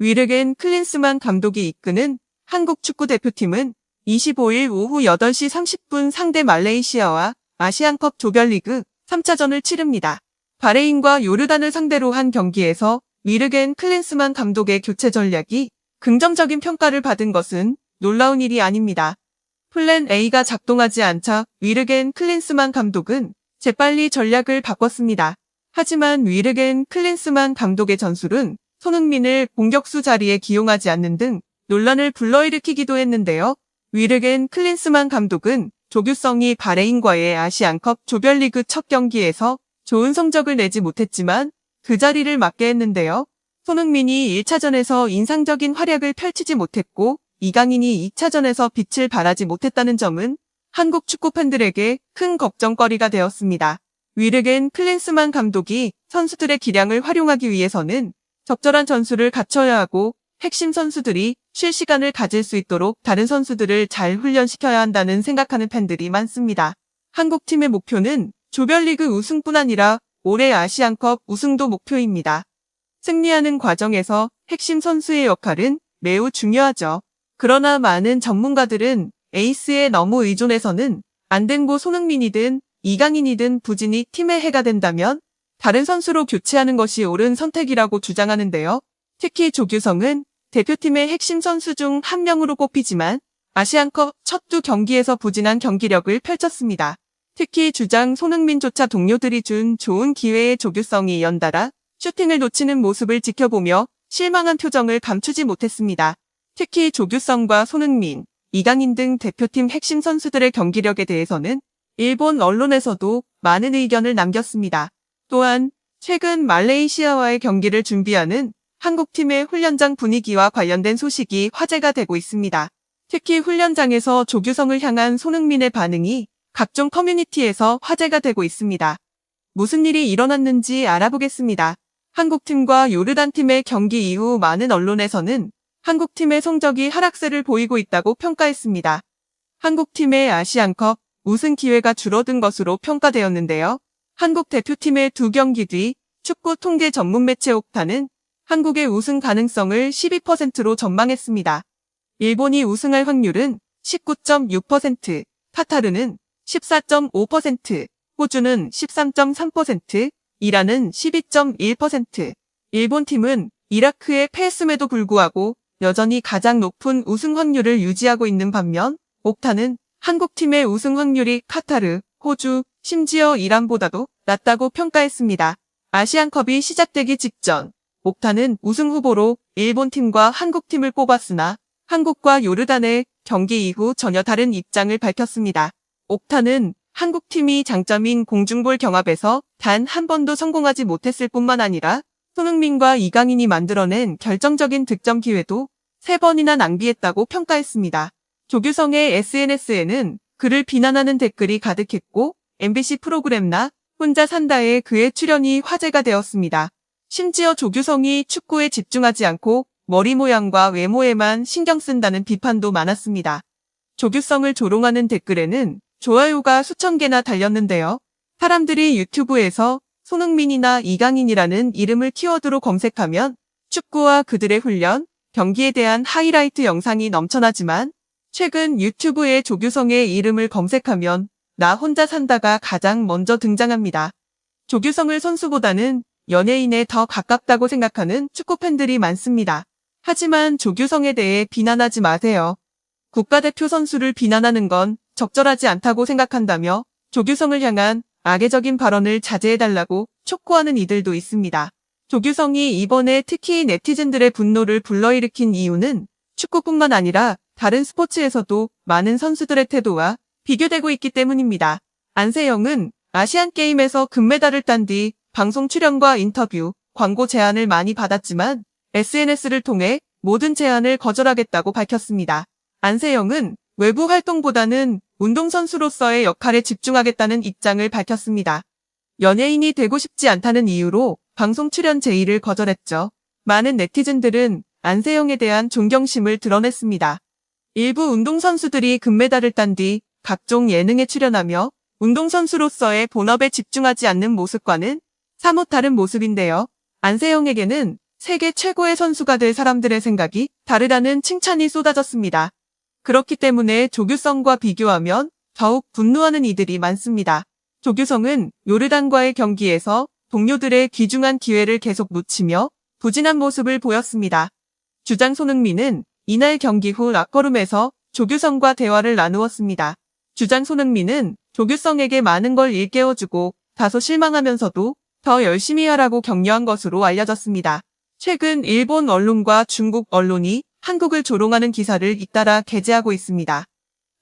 위르겐 클린스만 감독이 이끄는 한국 축구 대표팀은 25일 오후 8시 30분 상대 말레이시아와 아시안컵 조별리그 3차전을 치릅니다. 바레인과 요르단을 상대로 한 경기에서 위르겐 클린스만 감독의 교체 전략이 긍정적인 평가를 받은 것은 놀라운 일이 아닙니다. 플랜 A가 작동하지 않자 위르겐 클린스만 감독은 재빨리 전략을 바꿨습니다. 하지만 위르겐 클린스만 감독의 전술은 손흥민을 공격수 자리에 기용하지 않는 등 논란을 불러일으키기도 했는데요. 위르겐 클린스만 감독은 조규성이 바레인과의 아시안컵 조별리그 첫 경기에서 좋은 성적을 내지 못했지만 그 자리를 맡게 했는데요. 손흥민이 1차전에서 인상적인 활약을 펼치지 못했고 이강인이 2차전에서 빛을 발하지 못했다는 점은 한국 축구 팬들에게 큰 걱정거리가 되었습니다. 위르겐 클린스만 감독이 선수들의 기량을 활용하기 위해서는 적절한 전술을 갖춰야 하고 핵심 선수들이 쉴 시간을 가질 수 있도록 다른 선수들을 잘 훈련시켜야 한다는 생각하는 팬들이 많습니다. 한국팀의 목표는 조별리그 우승뿐 아니라 올해 아시안컵 우승도 목표입니다. 승리하는 과정에서 핵심 선수의 역할은 매우 중요하죠. 그러나 많은 전문가들은 에이스에 너무 의존해서는 안 된고 손흥민이든 이강인이든 부진이 팀의 해가 된다면 다른 선수로 교체하는 것이 옳은 선택이라고 주장하는데요. 특히 조규성은 대표팀의 핵심 선수 중 한 명으로 꼽히지만 아시안컵 첫 두 경기에서 부진한 경기력을 펼쳤습니다. 특히 주장 손흥민조차 동료들이 준 좋은 기회에 조규성이 연달아 슈팅을 놓치는 모습을 지켜보며 실망한 표정을 감추지 못했습니다. 특히 조규성과 손흥민, 이강인 등 대표팀 핵심 선수들의 경기력에 대해서는 일본 언론에서도 많은 의견을 남겼습니다. 또한 최근 말레이시아와의 경기를 준비하는 한국팀의 훈련장 분위기와 관련된 소식이 화제가 되고 있습니다. 특히 훈련장에서 조규성을 향한 손흥민의 반응이 각종 커뮤니티에서 화제가 되고 있습니다. 무슨 일이 일어났는지 알아보겠습니다. 한국팀과 요르단팀의 경기 이후 많은 언론에서는 한국팀의 성적이 하락세를 보이고 있다고 평가했습니다. 한국팀의 아시안컵 우승 기회가 줄어든 것으로 평가되었는데요. 한국 대표팀의 두 경기 뒤 축구 통계 전문 매체 옥타는 한국의 우승 가능성을 12%로 전망했습니다. 일본이 우승할 확률은 19.6%, 카타르는 14.5%, 호주는 13.3%, 이란은 12.1%. 일본 팀은 이라크에 패했음에도 불구하고 여전히 가장 높은 우승 확률을 유지하고 있는 반면 옥타는 한국 팀의 우승 확률이 카타르, 호주, 심지어 이란보다도 낮다고 평가했습니다. 아시안컵이 시작되기 직전 옥타는 우승 후보로 일본팀과 한국팀을 꼽았으나 한국과 요르단의 경기 이후 전혀 다른 입장을 밝혔습니다. 옥타는 한국팀이 장점인 공중볼 경합에서 단 한 번도 성공하지 못했을 뿐만 아니라 손흥민과 이강인이 만들어낸 결정적인 득점 기회도 세 번이나 낭비했다고 평가했습니다. 조규성의 SNS에는 그를 비난하는 댓글이 가득했고 MBC 프로그램 나 혼자 산다에 그의 출연이 화제가 되었습니다. 심지어 조규성이 축구에 집중하지 않고 머리 모양과 외모에만 신경 쓴다는 비판도 많았습니다. 조규성을 조롱하는 댓글에는 좋아요가 수천 개나 달렸는데요. 사람들이 유튜브에서 손흥민이나 이강인이라는 이름을 키워드로 검색하면 축구와 그들의 훈련, 경기에 대한 하이라이트 영상이 넘쳐나지만 최근 유튜브에 조규성의 이름을 검색하면 나 혼자 산다가 가장 먼저 등장합니다. 조규성을 선수보다는 연예인에 더 가깝다고 생각하는 축구 팬들이 많습니다. 하지만 조규성에 대해 비난하지 마세요. 국가대표 선수를 비난하는 건 적절하지 않다고 생각한다며 조규성을 향한 악의적인 발언을 자제해달라고 촉구하는 이들도 있습니다. 조규성이 이번에 특히 네티즌들의 분노를 불러일으킨 이유는 축구뿐만 아니라 다른 스포츠에서도 많은 선수들의 태도와 비교되고 있기 때문입니다. 안세영은 아시안게임에서 금메달을 딴 뒤 방송 출연과 인터뷰, 광고 제안을 많이 받았지만 SNS를 통해 모든 제안을 거절하겠다고 밝혔습니다. 안세영은 외부 활동보다는 운동선수로서의 역할에 집중하겠다는 입장을 밝혔습니다. 연예인이 되고 싶지 않다는 이유로 방송 출연 제의를 거절했죠. 많은 네티즌들은 안세영에 대한 존경심을 드러냈습니다. 일부 운동선수들이 금메달을 딴 뒤 각종 예능에 출연하며 운동선수로서의 본업에 집중하지 않는 모습과는 사뭇 다른 모습인데요. 안세영에게는 세계 최고의 선수가 될 사람들의 생각이 다르다는 칭찬이 쏟아졌습니다. 그렇기 때문에 조규성과 비교하면 더욱 분노하는 이들이 많습니다. 조규성은 요르단과의 경기에서 동료들의 귀중한 기회를 계속 놓치며 부진한 모습을 보였습니다. 주장 손흥민은 이날 경기 후 락커룸에서 조규성과 대화를 나누었습니다. 주장 손흥민은 조규성에게 많은 걸 일깨워주고 다소 실망하면서도 더 열심히 하라고 격려한 것으로 알려졌습니다. 최근 일본 언론과 중국 언론이 한국을 조롱하는 기사를 잇따라 게재하고 있습니다.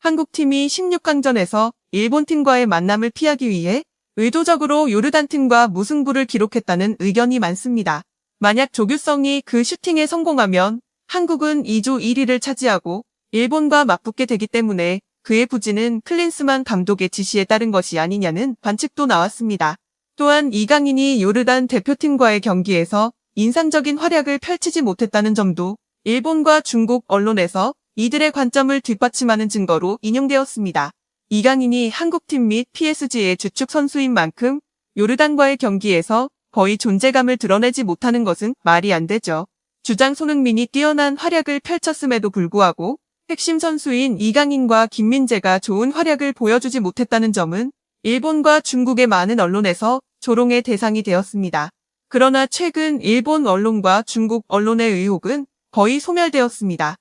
한국팀이 16강전에서 일본팀과의 만남을 피하기 위해 의도적으로 요르단 팀과 무승부를 기록했다는 의견이 많습니다. 만약 조규성이 그 슈팅에 성공하면 한국은 2조 1위를 차지하고 일본과 맞붙게 되기 때문에 그의 부진은 클린스만 감독의 지시에 따른 것이 아니냐는 관측도 나왔습니다. 또한 이강인이 요르단 대표팀과의 경기에서 인상적인 활약을 펼치지 못했다는 점도 일본과 중국 언론에서 이들의 관점을 뒷받침하는 증거로 인용되었습니다. 이강인이 한국팀 및 PSG의 주축 선수인 만큼 요르단과의 경기에서 거의 존재감을 드러내지 못하는 것은 말이 안 되죠. 주장 손흥민이 뛰어난 활약을 펼쳤음에도 불구하고 핵심 선수인 이강인과 김민재가 좋은 활약을 보여주지 못했다는 점은 일본과 중국의 많은 언론에서 조롱의 대상이 되었습니다. 그러나 최근 일본 언론과 중국 언론의 의혹은 거의 소멸되었습니다.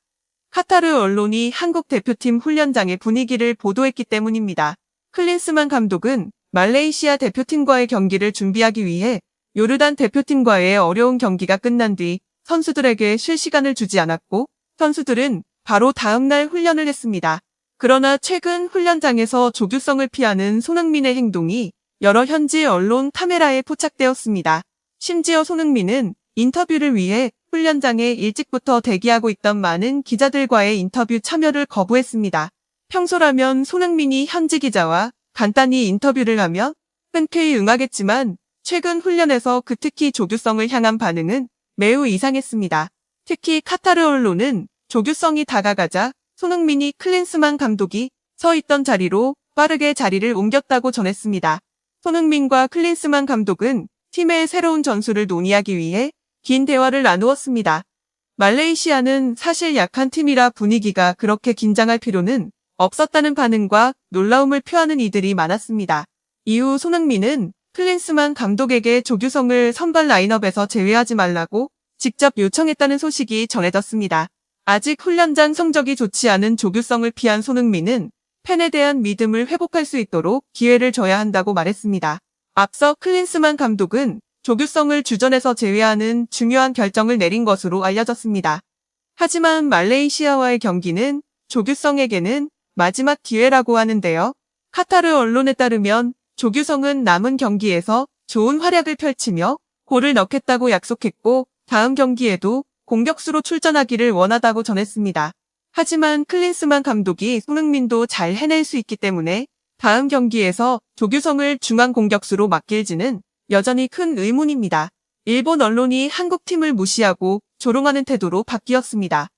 카타르 언론이 한국 대표팀 훈련장의 분위기를 보도했기 때문입니다. 클린스만 감독은 말레이시아 대표팀과의 경기를 준비하기 위해 요르단 대표팀과의 어려운 경기가 끝난 뒤 선수들에게 쉴 시간을 주지 않았고 선수들은 바로 다음날 훈련을 했습니다. 그러나 최근 훈련장에서 조규성을 피하는 손흥민의 행동이 여러 현지 언론 카메라에 포착되었습니다. 심지어 손흥민은 인터뷰를 위해 훈련장에 일찍부터 대기하고 있던 많은 기자들과의 인터뷰 참여를 거부했습니다. 평소라면 손흥민이 현지 기자와 간단히 인터뷰를 하면 흔쾌히 응하겠지만 최근 훈련에서 그 특히 조규성을 향한 반응은 매우 이상했습니다. 특히 카타르 언론은 조규성이 다가가자 손흥민이 클린스만 감독이 서 있던 자리로 빠르게 자리를 옮겼다고 전했습니다. 손흥민과 클린스만 감독은 팀의 새로운 전술을 논의하기 위해 긴 대화를 나누었습니다. 말레이시아는 사실 약한 팀이라 분위기가 그렇게 긴장할 필요는 없었다는 반응과 놀라움을 표하는 이들이 많았습니다. 이후 손흥민은 클린스만 감독에게 조규성을 선발 라인업에서 제외하지 말라고 직접 요청했다는 소식이 전해졌습니다. 아직 훈련장 성적이 좋지 않은 조규성을 피한 손흥민은 팬에 대한 믿음을 회복할 수 있도록 기회를 줘야 한다고 말했습니다. 앞서 클린스만 감독은 조규성을 주전에서 제외하는 중요한 결정을 내린 것으로 알려졌습니다. 하지만 말레이시아와의 경기는 조규성에게는 마지막 기회라고 하는데요. 카타르 언론에 따르면 조규성은 남은 경기에서 좋은 활약을 펼치며 골을 넣겠다고 약속했고 다음 경기에도 공격수로 출전하기를 원하다고 전했습니다. 하지만 클린스만 감독이 손흥민도 잘 해낼 수 있기 때문에 다음 경기에서 조규성을 중앙 공격수로 맡길지는 여전히 큰 의문입니다. 일본 언론이 한국팀을 무시하고 조롱하는 태도로 바뀌었습니다.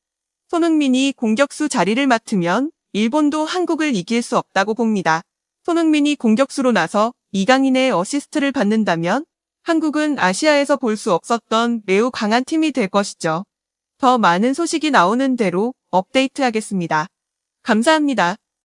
손흥민이 공격수 자리를 맡으면 일본도 한국을 이길 수 없다고 봅니다. 손흥민이 공격수로 나서 이강인의 어시스트를 받는다면 한국은 아시아에서 볼 수 없었던 매우 강한 팀이 될 것이죠. 더 많은 소식이 나오는 대로 업데이트하겠습니다. 감사합니다.